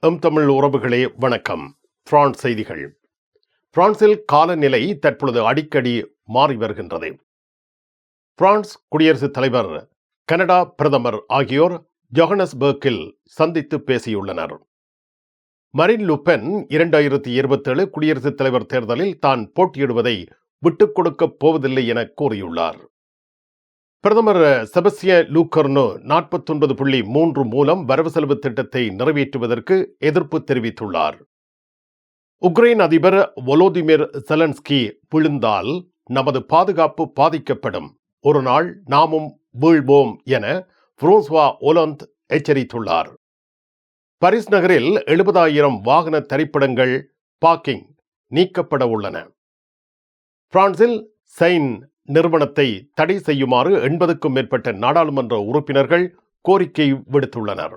M Tamil உறவுகளே வணக்கம். France செய்திகள். பிரான்சில் காலநிலை தற்பொழுது அடிக்கடி மாறி வருகின்றது. பிரான்ஸ் குடியரசுத் தலைவர் கனடா பிரதமர் ஆகியோர் ஜொஹனஸ்பர்க்கில் சந்தித்து பேசியுள்ளனர். மரின் லுபென் இரண்டாயிரத்தி இருபத்தேழு குடியரசுத் தலைவர் தேர்தலில் தான் போட்டியிடுவதை விட்டுக் கொடுக்கப் போவதில்லை என கூறியுள்ளார். பிரதமர் செபஸ்ய லூக்கர்னோ நாற்பத்தொன்பது புள்ளி மூன்று மூலம் வரவு செலவு திட்டத்தை நிறைவேற்றுவதற்கு எதிர்ப்பு தெரிவித்துள்ளார். உக்ரைன் அதிபர் ஒலோதிமிர் செலன்ஸ்கி விழுந்தால் நமது பாதுகாப்பு பாதிக்கப்படும். ஒரு நாள் நாமும் வீழ்வோம் என புரோஸ்வா ஒலந்த் எச்சரித்துள்ளார். பரிஸ் நகரில் எழுபதாயிரம் வாகன திரைப்படங்கள் பார்க்கிங் நீக்கப்பட உள்ளன. பிரான்சில் செயின் நிறுவனத்தை தடை செய்யுமாறு எண்பதுக்கும் மேற்பட்ட நாடாளுமன்ற உறுப்பினர்கள் கோரிக்கை விடுத்துள்ளனர்.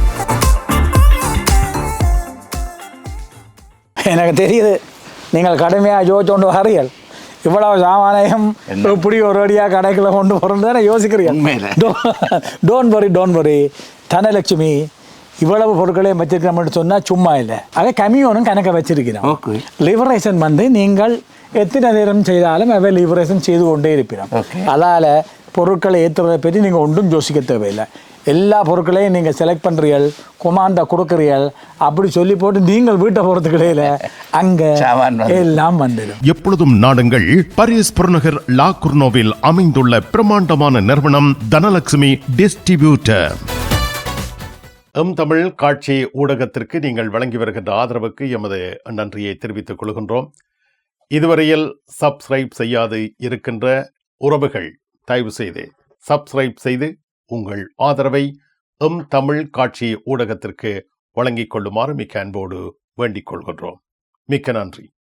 எனக்கு தெரியுது. நீங்கள் கடுமையாக யோசிச்சோண்டு வரீர்கள். இவ்வளவு சாமானியம் இப்படி ஒரு அடியாக கடைக்குள்ள கொண்டு போகிறது தானே யோசிக்கிறீங்க. Don't worry don't worry Dhanalakshmi இவ்வளவு பொருட்களையும் வச்சிருக்கிறோம்னு சொன்னால் சும்மா இல்லை. அதை கமியோனும் கணக்க வச்சிருக்கிறோம். லிபரேஷன் வந்து நீங்கள் எத்தனை நேரம் செய்தாலும் அவை லிபரேஷன் செய்து கொண்டே இருப்பினோம் Okay. அதால் பொருட்களை ஏற்றுறதை பற்றி நீங்கள் ஒன்றும் யோசிக்க தேவையில்லை. எல்லா பொருட்களையும் நீங்கள் செலக்ட் பண்ணுறீர்கள் கொமாண்டா கொடுக்குறீர்கள். அப்படி சொல்லி போட்டு நீங்கள் வீட்டை போகிறதுக்கு இடையில அங்கே. எல்லாம் வந்துடும். எப்பொழுதும் நாடுங்கள் பாரிஸ் புறநகர் லா குர்னோவில் அமைந்துள்ள பிரம்மாண்டமான நிறுவனம் தனலட்சுமி டிஸ்ட்ரிபியூட்டர். எம் தமிழ் காட்சி ஊடகத்திற்கு நீங்கள் வழங்கி வருகின்ற ஆதரவுக்கு எமது நன்றியை தெரிவித்துக் கொள்கின்றோம். இதுவரையில் சப்ஸ்கிரைப் செய்யாது இருக்கின்ற உறவுகள் தயவு செய்து சப்ஸ்கிரைப் செய்து உங்கள் ஆதரவை எம் தமிழ் காட்சி ஊடகத்திற்கு வழங்கிக் கொள்ளுமாறு மிக்க அன்போடு வேண்டிக் கொள்கின்றோம். மிக்க நன்றி.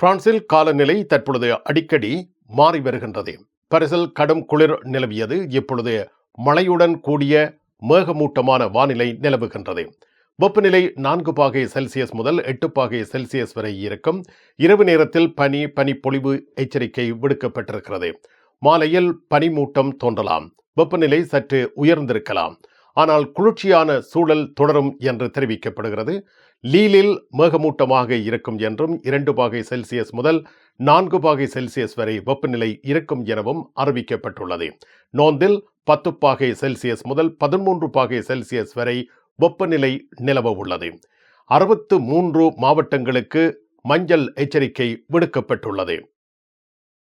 பிரான்சில் காலநிலை தற்பொழுது அடிக்கடி மாறி வருகின்றது. பரிசில் கடும் குளிர் நிலவியது. இப்பொழுது மழையுடன் கூடிய மேகமூட்டமான வானிலை நிலவுகின்றது. வெப்பநிலை நான்கு பாகை செல்சியஸ் முதல் எட்டு பாகை செல்சியஸ் வரை இருக்கும். இரவு நேரத்தில் பனி பனிப்பொழிவு எச்சரிக்கை விடுக்கப்பட்டிருக்கிறது. மாலையில் பனிமூட்டம் தோன்றலாம். வெப்பநிலை சற்று உயர்ந்திருக்கலாம். ஆனால் குளிர்ச்சியான சூழல் தொடரும் என்று தெரிவிக்கப்படுகிறது. லீலில் மேகமூட்டமாக இருக்கும் என்றும் இரண்டு பாகை செல்சியஸ் முதல் நான்கு பாகை செல்சியஸ் வரை வெப்பநிலை இருக்கும் எனவும் அறிவிக்கப்பட்டுள்ளது. நோந்தில் பத்து பாகை செல்சியஸ் முதல் பதிமூன்று பாகை செல்சியஸ் வரை வெப்பநிலை நிலவ உள்ளது. அறுபத்து மூன்று மாவட்டங்களுக்கு மஞ்சள் எச்சரிக்கை விடுக்கப்பட்டுள்ளது.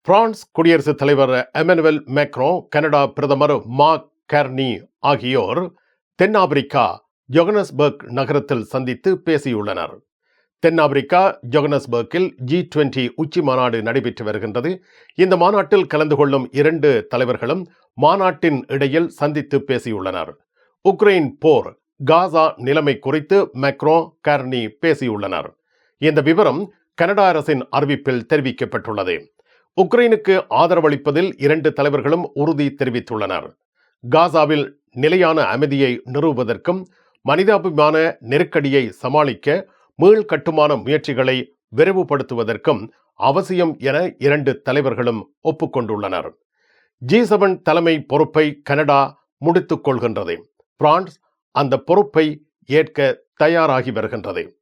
பிரான்ஸ் குடியரசுத் தலைவர் எமனுவல் மேக்ரோ கனடா பிரதமர் மார்க் கர்னி ஆகியோர் தென்னாப்பிரிக்கா ஜொகனஸ்பர்க் நகரத்தில் சந்தித்து பேசியுள்ளனர். தென்னாப்பிரிக்கா ஜொகனஸ்பர்க்கில் ஜி டுவெண்டி உச்சி மாநாடு நடைபெற்று வருகின்றது. இந்த மாநாட்டில் கலந்து கொள்ளும் இரண்டு தலைவர்களும் மாநாட்டின் இடையில் சந்தித்து பேசியுள்ளனர். உக்ரைன் போர் காசா நிலைமை குறித்து மெக்ரோ கர்னி பேசியுள்ளனர். இந்த விவரம் கனடா அரசின் அறிவிப்பில் தெரிவிக்கப்பட்டுள்ளது. உக்ரைனுக்கு ஆதரவளிப்பதில் இரண்டு தலைவர்களும் உறுதி தெரிவித்துள்ளனர். காசாவில் நிலையான அமைதியை நிறுவுவதற்கும் மனிதாபிமான நெருக்கடியை சமாளிக்க மீள் கட்டுமான முயற்சிகளை விரைவுபடுத்துவதற்கும் அவசியம் என இரண்டு தலைவர்களும் ஒப்புக்கொண்டுள்ளனர். ஜி செவன் தலைமை பொறுப்பை கனடா முடித்துக் கொள்கின்றது. பிரான்ஸ் அந்த பொறுப்பை ஏற்க தயாராகி வருகின்றது.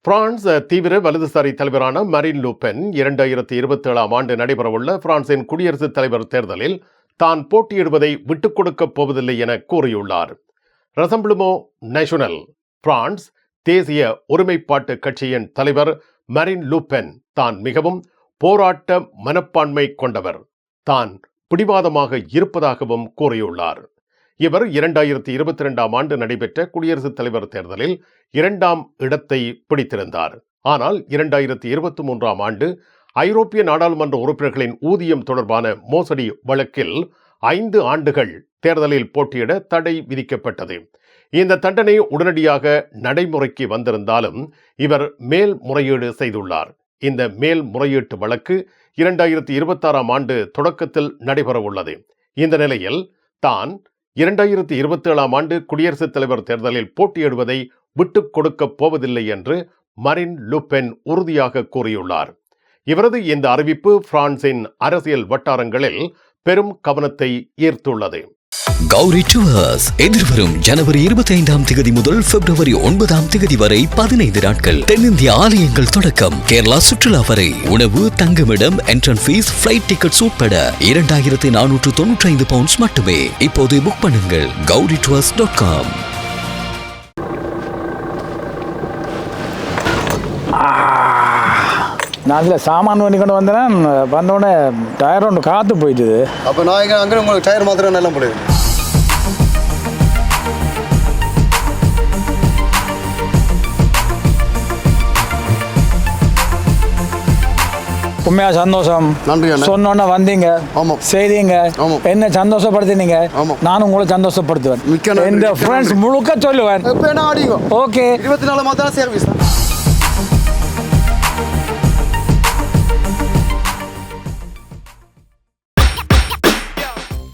பிரான்ஸ் தீவிர வலதுசாரி தலைவரான மரின் லூபென் இரண்டாயிரத்தி இருபத்தி ஏழாம் ஆண்டு நடைபெறவுள்ள பிரான்சின் குடியரசுத் தலைவர் தேர்தலில் தான் போட்டியிடுவதை விட்டுக் கொடுக்கப் போவதில்லை என கூறியுள்ளார். ரசம்பிளுமோ நேஷனல். பிரான்ஸ் தேசிய ஒருமைப்பாட்டு கட்சியின் தலைவர் மரின் லூபென் தான் மிகவும் போராட்ட மனப்பான்மை கொண்டவர். தான் பிடிவாதமாக இருப்பதாகவும் கூறியுள்ளார். இவர் இரண்டாயிரத்தி இருபத்தி இரண்டாம் ஆண்டு நடைபெற்ற குடியரசுத் தலைவர் தேர்தலில் இரண்டாம் இடத்தை பிடித்திருந்தார். ஆனால் இரண்டாயிரத்தி இருபத்தி மூன்றாம் ஆண்டு ஐரோப்பிய நாடாளுமன்ற உறுப்பினர்களின் ஊதியம் தொடர்பான மோசடி வழக்கில் ஐந்து ஆண்டுகள் தேர்தலில் போட்டியிட தடை விதிக்கப்பட்டது. இந்த தண்டனை உடனடியாக நடைமுறைக்கு வந்திருந்தாலும் இவர் மேல்முறையீடு செய்துள்ளார். இந்த மேல்முறையீட்டு வழக்கு இரண்டாயிரத்தி இருபத்தாறாம் ஆண்டு தொடக்கத்தில் நடைபெறவுள்ளது இந்த நிலையில் தான் இரண்டாயிரத்தி இருபத்தி ஏழாம் ஆண்டு குடியரசுத் தலைவர் தேர்தலில் போட்டியிடுவதை விட்டுக் கொடுக்கப் போவதில்லை என்று மரின் லுபென் உறுதியாக கூறியுள்ளார். இவரது இந்த அறிவிப்பு பிரான்சின் அரசியல் வட்டாரங்களில் பெரும் கவனத்தை ஈர்த்துள்ளது. கௌரி டுவர்ஸ் எதிர்வரும் ஜனவரி இருபத்தி ஐந்தாம் தேதி முதல் பிப்ரவரி ஒன்பதாம் தேதி வரை பதினைந்து நாட்கள். தென்னிந்திய ஆலயங்கள் தொடக்கம். கேரளா சுற்றுலா வரை. உணவு தங்குமிடம் என்ட்ரன் ஃபீஸ் பிளைட் டிக்கெட்ஸ் உட்பட இரண்டாயிரத்தி நானூற்று தொன்னூற்றி ஐந்து பவுண்ட்ஸ் மட்டுமே. இப்போது புக் பண்ணுங்கள். கௌரி டுவர்ஸ் டாட் காம் நான் அதில் சாமான் பண்ணி கொண்டு வந்தேன் வந்தோடனே டயர் ஒன்று காற்று போயிட்டுது. அப்போ நான் இங்கே அங்கே உங்களுக்கு டயர் மாத்திரம் நல்லா முடியும் உண்மையா சந்தோஷம். சொன்னோன்னே வந்தீங்க. ஆமாம். செய்தீங்க. என்ன சந்தோஷப்படுத்தினீங்க. நானும் உங்களை சந்தோஷப்படுத்துவேன். மிக்க ஃப்ரெண்ட்ஸ். முழுக்க சொல்லுவேன். ஓகே இருபத்தி நாலு மாதம் சர்வீஸ்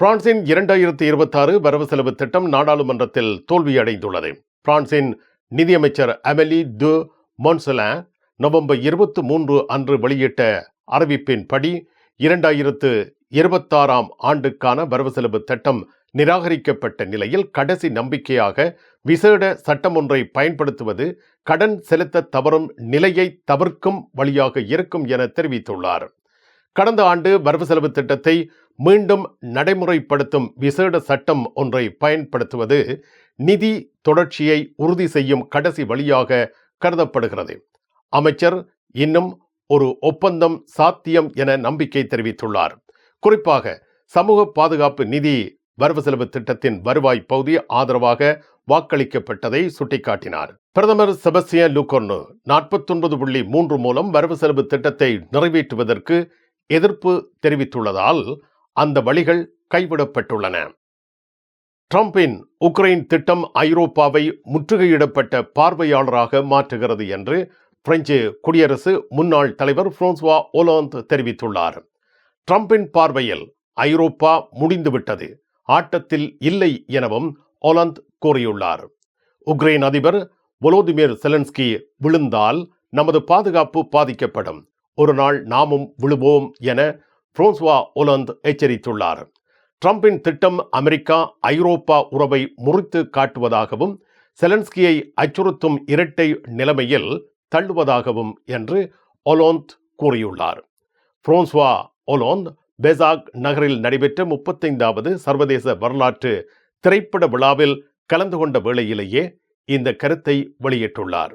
பிரான்சின் இரண்டாயிரத்தி இருபத்தாறு வரவு செலவு திட்டம் நாடாளுமன்றத்தில் தோல்வியடைந்துள்ளது. பிரான்சின் நிதியமைச்சர் அமெலி டு மொன்சலான் நவம்பர் இருபத்தி மூன்று அன்று வெளியிட்ட அறிவிப்பின்படி இரண்டாயிரத்து இருபத்தாறாம் ஆண்டுக்கான வரவு செலவு திட்டம் நிராகரிக்கப்பட்ட நிலையில் கடைசி நம்பிக்கையாக விசேட சட்டம் ஒன்றை பயன்படுத்துவது கடன் செலுத்த தவறும் நிலையை தவிர்க்கும் வழியாக இருக்கும் என தெரிவித்துள்ளார். கடந்த ஆண்டு வரவு செலவு திட்டத்தை மீண்டும் நடைமுறைப்படுத்தும் விசேட சட்டம் ஒன்றை பயன்படுத்துவது நிதி தொடர்ச்சியை உறுதி செய்யும் கடைசி வழியாக கருதப்படுகிறது. அமைச்சர் இன்னும் ஒரு ஒப்பந்தம் சாத்தியம் என நம்பிக்கை தெரிவித்துள்ளார். குறிப்பாக சமூக பாதுகாப்பு நிதி வரவு செலவு திட்டத்தின் வருவாய் பகுதி ஆதரவாக வாக்களிக்கப்பட்டதை சுட்டிக்காட்டினார். பிரதமர் செபஸ்டியன் லூகொர்னு நாற்பத்தொன்பது புள்ளி மூன்று மூலம் வரவு செலவு திட்டத்தை நிறைவேற்றுவதற்கு எதிர்ப்பு தெரிவித்துள்ளதால் அந்த வழிகள் கைவிடப்பட்டுள்ளன. ட்ரம்பின் உக்ரைன் திட்டம் ஐரோப்பாவை முற்றுகையிடப்பட்ட பார்வையாளராக மாற்றுகிறது என்று பிரெஞ்சு குடியரசு முன்னாள் தலைவர் பிரான்சுவா ஒலாந்த் தெரிவித்துள்ளார். ட்ரம்பின் பார்வையில் ஐரோப்பா முடிந்துவிட்டது ஆட்டத்தில் இல்லை எனவும் ஒலாந்த் கூறியுள்ளார். உக்ரைன் அதிபர் volodymyr செலன்ஸ்கி விழுந்தால் நமது பாதுகாப்பு பாதிக்கப்படும். ஒரு நாள் நாமும் விழுவோம் என பிரான்சுவா ஒலந்த் எச்சரித்துள்ளார். ட்ரம்பின் திட்டம் அமெரிக்கா ஐரோப்பா உறவை முறித்து காட்டுவதாகவும் செலன்ஸ்கியை அச்சுறுத்தும் இரட்டை நிலைமையில் தள்ளுவதாகவும் என்று ஒலோந்த் கூறியுள்ளார். புரோன்ஸ்வா ஒலோந்த் பெசாக் நகரில் நடைபெற்ற முப்பத்தைந்தாவது சர்வதேச வரலாற்று திரைப்பட விழாவில் கலந்து கொண்ட வேளையிலேயே இந்த கருத்தை வெளியிட்டுள்ளார்.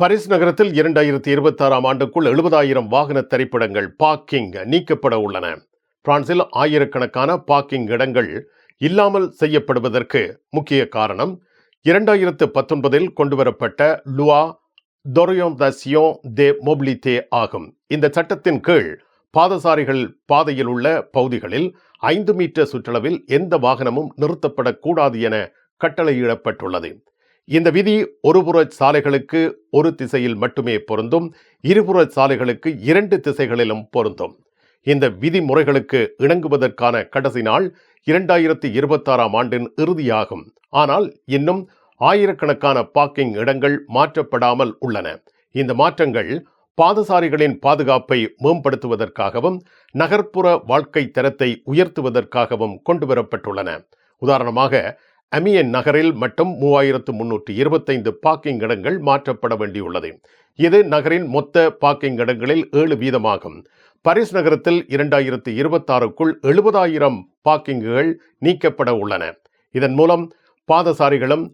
பரிஸ் நகரத்தில் இரண்டாயிரத்தி இருபத்தி ஆறாம் ஆண்டுக்குள் எழுபதாயிரம் வாகன திரைப்படங்கள் பார்க்கிங் நீக்கப்பட உள்ளன. பிரான்சில் ஆயிரக்கணக்கான பார்க்கிங் இடங்கள் இல்லாமல் செய்யப்படுவதற்கு முக்கிய காரணம் இரண்டாயிரத்து பத்தொன்பதில் கொண்டுவரப்பட்ட லுவா டொரியோந்தசியோன் தே மொபிலித்தே ஆகும். இந்த சட்டத்தின் கீழ் பாதசாரிகள் பாதையில் உள்ள பகுதிகளில் ஐந்து மீட்டர் சுற்றளவில் எந்த வாகனமும் நிறுத்தப்படக்கூடாது என கட்டளையிடப்பட்டுள்ளது. இந்த விதி ஒருபுற சாலைகளுக்கு ஒரு திசையில் மட்டுமே பொருந்தும் இருபுற சாலைகளுக்கு இரண்டு திசைகளிலும் பொருந்தும். இந்த விதிமுறைகளுக்கு இணங்குவதற்கான கடைசி நாள் இரண்டாயிரத்தி இருபத்தாறாம் ஆண்டின் இறுதியாகும். ஆனால் இன்னும் ஆயிரக்கணக்கான பார்க்கிங் இடங்கள் மாற்றப்படாமல் உள்ளன. இந்த மாற்றங்கள் பாதசாரிகளின் பாதுகாப்பை மேம்படுத்துவதற்காகவும் நகர்ப்புற வாழ்க்கை தரத்தை உயர்த்துவதற்காகவும் கொண்டுவரப்பட்டுள்ளன. உதாரணமாக அமியன் நகரில் மட்டும் மூவாயிரத்து முன்னூற்று இருபத்தைந்து பார்க்கிங் இடங்கள் மாற்றப்பட வேண்டியுள்ளது. இது நகரின் மொத்த பார்க்கிங் இடங்களில் ஏழு வீதமாகும். பாரிஸ் நகரத்தில் இரண்டாயிரத்து இருபத்தாறுக்குள் எழுபதாயிரம் பார்க்கிங்குகள் நீக்கப்பட உள்ளன. இதன் மூலம் பாதசாரிகளும்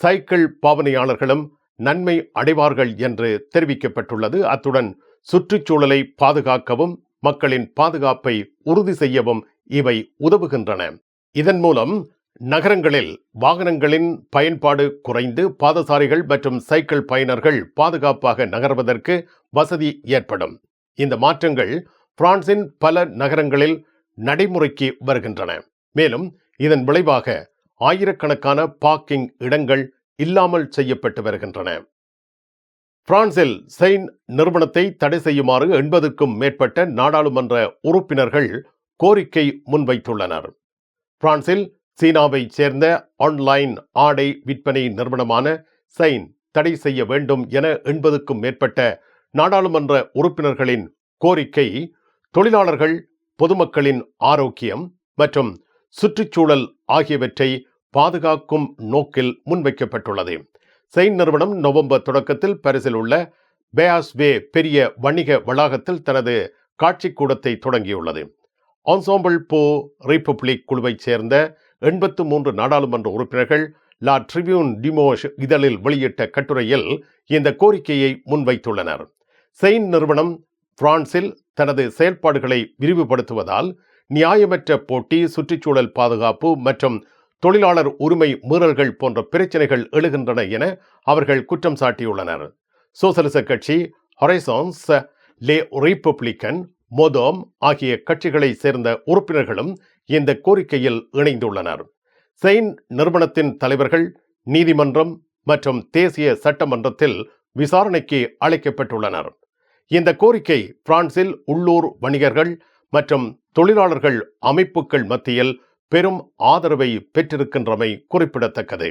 சைக்கிள் பாவனையாளர்களும் நன்மை அடைவார்கள் என்று தெரிவிக்கப்பட்டுள்ளது. அத்துடன் சுற்றுச்சூழலை பாதுகாக்கவும் மக்களின் பாதுகாப்பை உறுதி செய்யவும் இவை உதவுகின்றன. இதன் மூலம் நகரங்களில் வாகனங்களின் பயன்பாடு குறைந்து பாதசாரிகள் மற்றும் சைக்கிள் பயனர்கள் பாதுகாப்பாக நகர்வதற்கு வசதி ஏற்படும். இந்த மாற்றங்கள் பிரான்சின் பல நகரங்களில் நடைமுறைக்கு வருகின்றன. மேலும் இதன் விளைவாக ஆயிரக்கணக்கான பார்க்கிங் இடங்கள் இல்லாமல் செய்யப்பட்டு வருகின்றன. பிரான்சில் செயின் நிறுவனத்தை தடை செய்யுமாறு எண்பதுக்கும் மேற்பட்ட நாடாளுமன்ற உறுப்பினர்கள் கோரிக்கை முன்வைத்துள்ளனர். பிரான்சில் சீனாவைச் சேர்ந்த ஆன்லைன் ஆடை விற்பனை நிறுவனமான சைன் தடை செய்ய வேண்டும் என எண்பதுக்கும் மேற்பட்ட நாடாளுமன்ற உறுப்பினர்களின் கோரிக்கை தொழிலாளர்கள் பொதுமக்களின் ஆரோக்கியம் மற்றும் சுற்றுச்சூழல் ஆகியவற்றை பாதுகாக்கும் நோக்கில் முன்வைக்கப்பட்டுள்ளது. செயின் நிறுவனம் நவம்பர் தொடக்கத்தில் பரிசில் உள்ள பேயாஸ்வே பெரிய வணிக வளாகத்தில் தனது காட்சிக்கூடத்தை தொடங்கியுள்ளது. ஆன்சாம்பிள் போ ரிப்பப்ளிக் குழுவைச் சேர்ந்த எண்பத்து மூன்று நாடாளுமன்ற உறுப்பினர்கள் லா ட்ரிபியூன் டிமோஷ் இதழில் வெளியிட்ட கட்டுரையில் இந்த கோரிக்கையை முன்வைத்துள்ளனர். செயின் நிறுவனம் பிரான்சில் தனது செயல்பாடுகளை விரிவுபடுத்துவதால் நியாயமற்ற போட்டி சுற்றுச்சூழல் பாதுகாப்பு மற்றும் தொழிலாளர் உரிமை மீறல்கள் போன்ற பிரச்சனைகள் எழுகின்றன என அவர்கள் குற்றம் சாட்டியுள்ளனர். சோசலிச கட்சி ஹொரைசான்ஸ் லே ரிப்பப்ளிக்கன் மோதோம் ஆகிய கட்சிகளைச் சேர்ந்த உறுப்பினர்களும் இந்த கோரிக்கையில் இணைந்துள்ளனர். செயின் நிறுவனத்தின் தலைவர்கள் நீதிமன்றம் மற்றும் தேசிய சட்டமன்றத்தில் விசாரணைக்கு அழைக்கப்பட்டுள்ளனர். இந்த கோரிக்கை பிரான்சில் உள்ளூர் வணிகர்கள் மற்றும் தொழிலாளர்கள் அமைப்புகள் மத்தியில் பெரும் ஆதரவை பெற்றிருக்கின்றமை குறிப்பிடத்தக்கது.